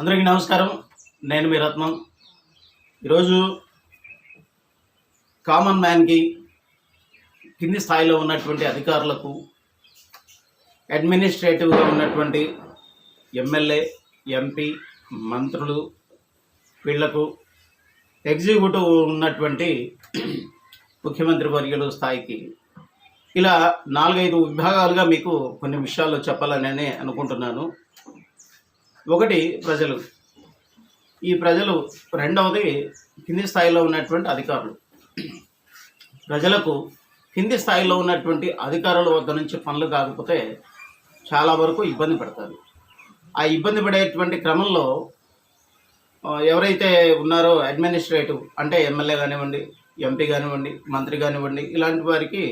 అందరికీ నమస్కారం. నేను మీ రత్నం. ఈరోజు కామన్ మ్యాన్కి కింది స్థాయిలో ఉన్నటువంటి అధికారులకు అడ్మినిస్ట్రేటివ్గా ఉన్నటువంటి ఎమ్మెల్యే ఎంపీ మంత్రులు వీళ్ళకు ఎగ్జిక్యూటివ్ ఉన్నటువంటి ముఖ్యమంత్రి వర్యులు స్థాయికి ఇలా నాలుగైదు విభాగాలుగా మీకు కొన్ని విషయాలు చెప్పాలని అనుకుంటున్నాను. ఒకటి ప్రజలు. ఈ ప్రజలు రెండవది కింది స్థాయిలో ఉన్నటువంటి అధికారులు. ప్రజలకు కింది స్థాయిలో ఉన్నటువంటి అధికారుల వద్ద నుంచి పనులు కాకపోతే చాలా వరకు ఇబ్బంది పడతారు. ఆ ఇబ్బంది పడేటువంటి క్రమంలో ఎవరైతే ఉన్నారో అడ్మినిస్ట్రేటివ్ అంటే ఎమ్మెల్యే కానివ్వండి ఎంపీ కానివ్వండి మంత్రి కానివ్వండి ఇలాంటి వారికి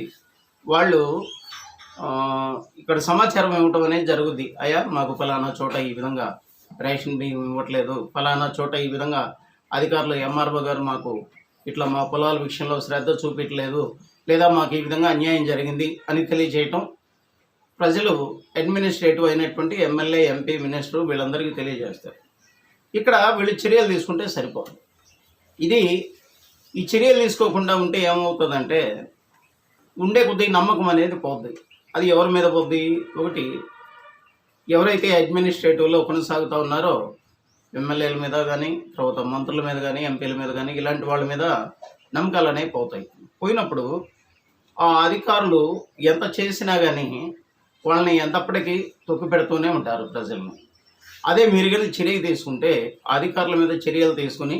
వాళ్ళు ఇక్కడ సమాచారం ఇవ్వటం అనేది జరుగుద్ది. అయ్యా మాకు ఫలానా చోట ఈ విధంగా రేషన్ బియ్యం ఇవ్వట్లేదు. ఫలానా చోట ఈ విధంగా అధికారులు ఎంఆర్ఓ గారు మాకు ఇట్లా మా పొలాల విషయంలో శ్రద్ధ చూపించలేదు లేదా మాకు ఈ విధంగా అన్యాయం జరిగింది అని తెలియజేయటం ప్రజలు అడ్మినిస్ట్రేటివ్ అయినటువంటి ఎమ్మెల్యే ఎంపీ మినిస్టర్ వీళ్ళందరికీ తెలియజేస్తారు. ఇక్కడ వీళ్ళు చర్యలు తీసుకుంటే సరిపోదు. ఇది ఈ చర్యలు తీసుకోకుండా ఉంటే ఏమవుతుందంటే ఉండే కొద్ది నమ్మకం అనేది పోద్ది. అది ఎవరి మీద పోద్ది? ఒకటి ఎవరైతే అడ్మినిస్ట్రేటివ్లో కొనసాగుతూ ఉన్నారో ఎమ్మెల్యేల మీద కానీ తర్వాత మంత్రుల మీద కానీ ఎంపీల మీద కానీ ఇలాంటి వాళ్ళ మీద నమ్మకాలు అనేవి పోతాయి. పోయినప్పుడు ఆ అధికారులు ఎంత చేసినా కానీ వాళ్ళని ఎంతప్పటికీ తొక్కి పెడుతూనే ఉంటారు ప్రజలను. అదే మీరు కానీ చర్య తీసుకుంటే అధికారుల మీద చర్యలు తీసుకుని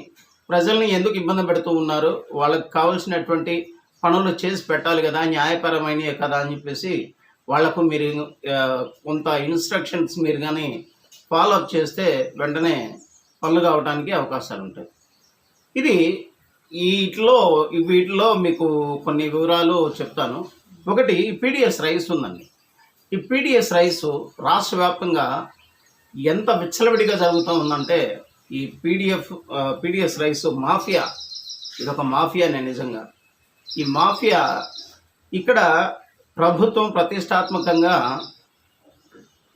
ప్రజల్ని ఎందుకు ఇబ్బంది పెడుతూ ఉన్నారు వాళ్ళకి కావాల్సినటువంటి పనులు చేసి పెట్టాలి కదా న్యాయపరమైనవి కదా అని చెప్పేసి వాళ్ళకు మీరు కొంత ఇన్స్ట్రక్షన్స్ మీరు కానీ ఫాలో అప్ చేస్తే వెంటనే పనులు కావడానికి అవకాశాలు ఉంటాయి. ఇది వీటిలో వీటిలో మీకు కొన్ని వివరాలు చెప్తాను. ఒకటి పీడిఎస్ రైస్ ఉందండి. ఈ పీడిఎస్ రైస్ రాష్ట్ర వ్యాప్తంగా ఎంత విచ్చలవిడిగా జరుగుతూ ఉందంటే ఈ పీడిఎఫ్ పీడిఎస్ రైస్ మాఫియా ఇది ఒక మాఫియానే నిజంగా. ఈ మాఫియా ఇక్కడ ప్రభుత్వం ప్రతిష్టాత్మకంగా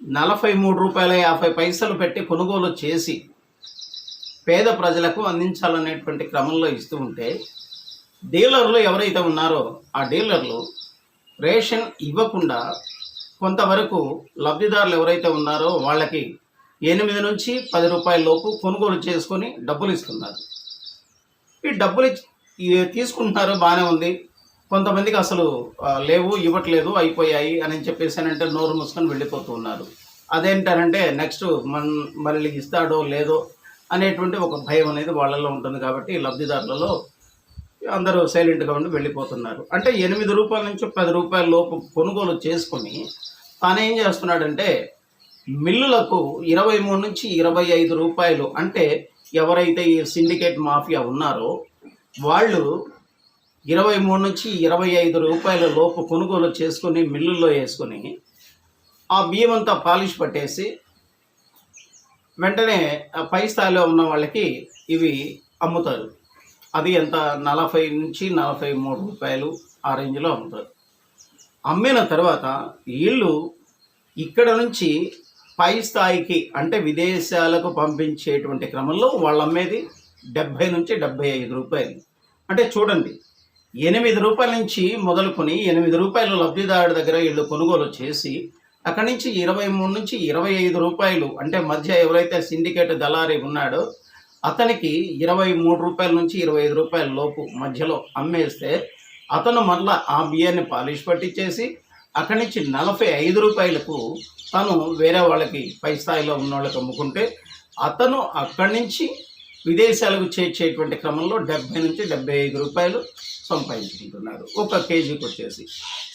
నలభై మూడు రూపాయల యాభై పైసలు పెట్టి కొనుగోలు చేసి పేద ప్రజలకు అందించాలనేటువంటి క్రమంలో ఇస్తూ ఉంటే డీలర్లు ఎవరైతే ఉన్నారో ఆ డీలర్లు రేషన్ ఇవ్వకుండా కొంతవరకు లబ్ధిదారులు ఎవరైతే ఉన్నారో వాళ్ళకి ఎనిమిది నుంచి పది రూపాయల లోపు కొనుగోలు చేసుకొని డబ్బులు ఇస్తున్నారు. ఈ డబ్బులు తీసుకుంటున్నారు బాగానే ఉంది. కొంతమందికి అసలు లేవు ఇవ్వట్లేదు అయిపోయాయి అని చెప్పేసి అని అంటే నోరు మూసుకొని వెళ్ళిపోతూ ఉన్నారు. అదేంటారంటే నెక్స్ట్ మన మళ్ళీ ఇస్తాడో లేదో అనేటువంటి ఒక భయం అనేది వాళ్ళల్లో ఉంటుంది కాబట్టి లబ్ధిదారులలో అందరూ సైలెంట్గా ఉండి వెళ్ళిపోతున్నారు. అంటే ఎనిమిది రూపాయల నుంచి పది రూపాయల లోపు కొనుగోలు చేసుకొని తానేం చేస్తున్నాడంటే మిల్లులకు ఇరవై మూడు నుంచి ఇరవై ఐదు రూపాయలు అంటే ఎవరైతే ఈ సిండికేట్ మాఫియా ఉన్నారో వాళ్ళు ఇరవై మూడు నుంచి ఇరవై ఐదు రూపాయల లోపు కొనుగోలు చేసుకొని మిల్లుల్లో వేసుకొని ఆ బియ్యం అంతా పాలిష్ పట్టేసి వెంటనే ఆ పై స్థాయిలో ఉన్న వాళ్ళకి ఇవి అమ్ముతారు. అది ఎంత? నలభై నుంచి నలభై మూడు రూపాయలు ఆ రేంజ్లో అమ్ముతారు. అమ్మిన తర్వాత వీళ్ళు ఇక్కడ నుంచి పై స్థాయికి అంటే విదేశాలకు పంపించేటువంటి క్రమంలో వాళ్ళు అమ్మేది డెబ్భై నుంచి డెబ్భై ఐదు రూపాయలు. అంటే చూడండి ఎనిమిది రూపాయల నుంచి మొదలుకొని ఎనిమిది రూపాయలు లబ్ధిదారుడి దగ్గర వీళ్ళు కొనుగోలు చేసి అక్కడి నుంచి ఇరవై మూడు నుంచి ఇరవై ఐదు రూపాయలు అంటే మధ్య ఎవరైతే సిండికేట్ దళారీ ఉన్నాడో అతనికి ఇరవై మూడు రూపాయల నుంచి ఇరవై ఐదు రూపాయల లోపు మధ్యలో అమ్మేస్తే అతను మళ్ళా ఆ బియ్యాన్ని పాలిష్ పట్టించేసి అక్కడి నుంచి నలభై ఐదు రూపాయలకు తను వేరే వాళ్ళకి పై స్థాయిలో ఉన్న వాళ్ళకి అమ్ముకుంటే అతను అక్కడి నుంచి విదేశాలకు చేర్చేటువంటి క్రమంలో డెబ్బై నుంచి డెబ్బై ఐదు రూపాయలు సంపాదించుకుంటున్నారు. ఒక కేజీకి వచ్చేసి.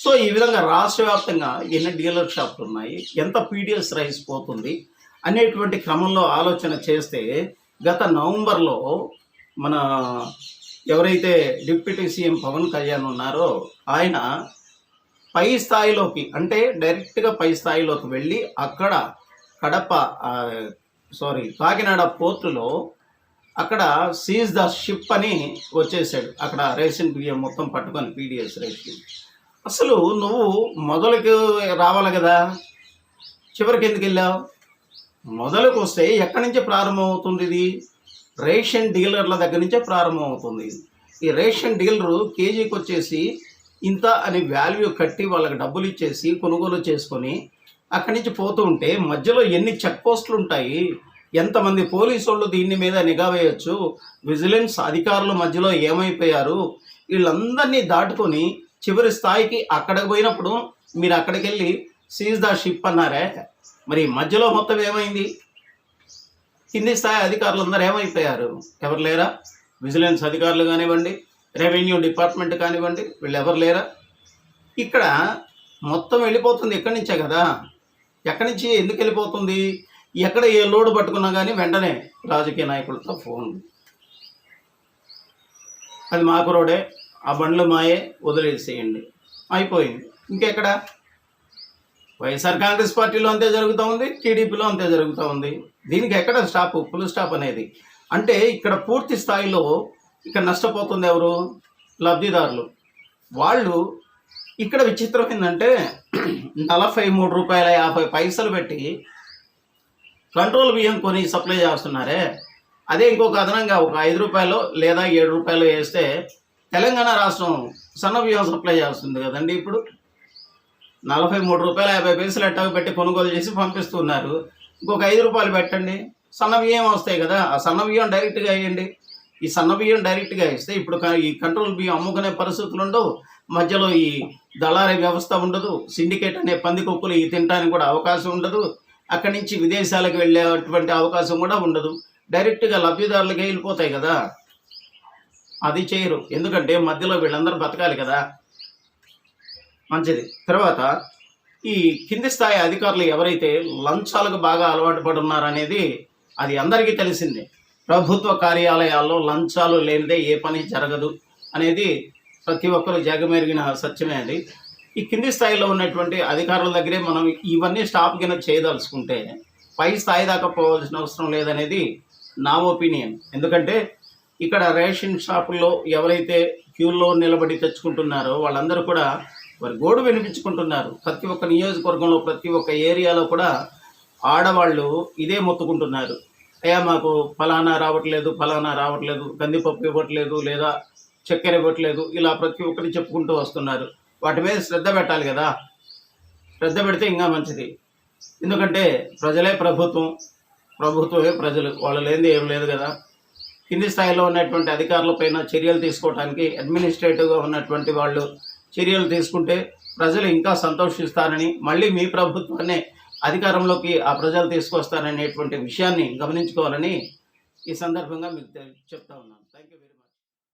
సో ఈ విధంగా రాష్ట్ర వ్యాప్తంగా ఎన్ని డీలర్ షాపులు ఉన్నాయి? ఎంత పీడిఎస్ రైస్ పోతుంది? అనేటువంటి క్రమంలో ఆలోచన చేస్తే గత నవంబర్లో మన ఎవరైతే డిప్యూటీ సీఎం పవన్ కళ్యాణ్ ఉన్నారో ఆయన పై స్థాయిలోకి అంటే డైరెక్ట్గా పై స్థాయిలోకి వెళ్ళి అక్కడ కడప సారీ కాకినాడ పోర్టులో అక్కడ సీజ్ ద షిప్ అని వచ్చేసాడు. అక్కడ రేషన్ బియ్యం మొత్తం పట్టుకొని పీడిఎస్ రేషన్ అసలు నువ్వు మొదలకు రావాలి కదా? చివరికి ఎందుకు వెళ్ళావు? మొదలకు వస్తే ఎక్కడి నుంచి ప్రారంభమవుతుంది ఇది? రేషన్ డీలర్ల దగ్గర నుంచే ప్రారంభమవుతుంది. ఈ రేషన్ డీలరు కేజీకి వచ్చేసి ఇంత అని వాల్యూ కట్టి వాళ్ళకి డబ్బులు ఇచ్చేసి కొనుగోలు చేసుకొని అక్కడి నుంచి పోతూ ఉంటే మధ్యలో ఎన్ని చెక్ పోస్టులు ఉంటాయి? ఎంతమంది పోలీసు వాళ్ళు దీని మీద నిఘా వేయచ్చు? విజిలెన్స్ అధికారుల మధ్యలో ఏమైపోయారు? వీళ్ళందరినీ దాటుకొని చివరి స్థాయికి అక్కడికి పోయినప్పుడు మీరు అక్కడికి వెళ్ళి సీజ్ ద షిప్ అన్నారే. మరి మధ్యలో మొత్తం ఏమైంది? కింది స్థాయి అధికారులు అందరూ ఏమైపోయారు? ఎవరు లేరా? విజిలెన్స్ అధికారులు కానివ్వండి రెవెన్యూ డిపార్ట్మెంట్ కానివ్వండి వీళ్ళు ఎవరు లేరా? ఇక్కడ మొత్తం వెళ్ళిపోతుంది ఎక్కడి నుంచే కదా? ఎక్కడి నుంచి ఎందుకు వెళ్ళిపోతుంది? ఎక్కడ ఏ లోడు పట్టుకున్నా కానీ వెంటనే రాజకీయ నాయకులతో ఫోన్. అది మాకు రోడే ఆ బండ్లు మాయే వదిలేసేయండి అయిపోయింది. ఇంకెక్కడ? వైఎస్ఆర్ కాంగ్రెస్ పార్టీలో అంతే జరుగుతూ ఉంది టీడీపీలో అంతే జరుగుతూ ఉంది. దీనికి ఎక్కడ స్టాప్? ఫుల్ స్టాప్ అనేది. అంటే ఇక్కడ పూర్తి స్థాయిలో ఇక్కడ నష్టపోతుంది ఎవరు? లబ్ధిదారులు. వాళ్ళు ఇక్కడ విచిత్రం ఏంటంటే నలభై మూడు రూపాయల యాభై పైసలు పెట్టి కంట్రోల్ బియ్యం కొని సప్లై చేస్తున్నారే. అదే ఇంకొక అదనంగా ఒక ఐదు రూపాయలు లేదా ఏడు రూపాయలు వేస్తే తెలంగాణ రాష్ట్రం సన్న బియ్యం సప్లై చేస్తుంది కదండి ఇప్పుడు. నలభై మూడు రూపాయలు యాభై పైసలు ఎట్టగా పెట్టి కొనుగోలు చేసి పంపిస్తున్నారు. ఇంకొక ఐదు రూపాయలు పెట్టండి. సన్న బియ్యం వస్తాయి కదా ఆ సన్న బియ్యం డైరెక్ట్గా వేయండి. ఈ సన్న బియ్యం డైరెక్ట్గా ఇస్తే ఇప్పుడు ఈ కంట్రోల్ బియ్యం అమ్ముకునే పరిస్థితులు ఉండవు. మధ్యలో ఈ దళారీ వ్యవస్థ ఉండదు. సిండికేట్ అనే పందికొక్కులు ఈ తినడానికి కూడా అవకాశం ఉండదు. అక్కడి నుంచి విదేశాలకు వెళ్ళేటువంటి అవకాశం కూడా ఉండదు. డైరెక్ట్గా లబ్ధిదారులకే వెళ్ళిపోతాయి కదా. అది చేయరు. ఎందుకంటే మధ్యలో వీళ్ళందరూ బతకాలి కదా. మంచిది. తర్వాత ఈ కింది స్థాయి అధికారులు ఎవరైతే లంచాలకు బాగా అలవాటు పడున్నారనేది అది అందరికీ తెలిసిందే. ప్రభుత్వ కార్యాలయాల్లో లంచాలు లేనిదే ఏ పని జరగదు అనేది ప్రతి ఒక్కరు జగమెరిగిన సత్యమే అది. ఈ కింది స్థాయిలో ఉన్నటువంటి అధికారుల దగ్గరే మనం ఇవన్నీ స్టాప్ కింద చేయదలుచుకుంటే పై స్థాయి దాకా పోవాల్సిన అవసరం లేదనేది నా ఒపీనియన్. ఎందుకంటే ఇక్కడ రేషన్ షాపుల్లో ఎవరైతే క్యూల్లో నిలబడి తెచ్చుకుంటున్నారో వాళ్ళందరూ కూడా వారి గోడు వినిపించుకుంటున్నారు. ప్రతి ఒక్క నియోజకవర్గంలో ప్రతి ఒక్క ఏరియాలో కూడా ఆడవాళ్ళు ఇదే మొత్తుకుంటున్నారు. అయ్యా మాకు ఫలానా రావట్లేదు ఫలానా రావట్లేదు కందిపప్పు ఇవ్వట్లేదు లేదా చక్కెర ఇవ్వట్లేదు ఇలా ప్రతి ఒక్కరిని చెప్పుకుంటూ వస్తున్నారు. వాటి మీద శ్రద్ధ పెట్టాలి కదా. శ్రద్ధ పెడితే ఇంకా మంచిది. ఎందుకంటే ప్రజలే ప్రభుత్వం ప్రభుత్వమే ప్రజలు. వాళ్ళు లేనిది ఏం లేదు కదా. కింది స్థాయిలో ఉన్నటువంటి అధికారులపైన చర్యలు తీసుకోవడానికి అడ్మినిస్ట్రేటివ్గా ఉన్నటువంటి వాళ్ళు చర్యలు తీసుకుంటే ప్రజలు ఇంకా సంతోషిస్తారని మళ్ళీ మీ ప్రభుత్వాన్ని అధికారంలోకి ఆ ప్రజలు తీసుకొస్తారనేటువంటి విషయాన్ని గమనించుకోవాలని ఈ సందర్భంగా మీకు చెప్తా ఉన్నాను. Thank you very much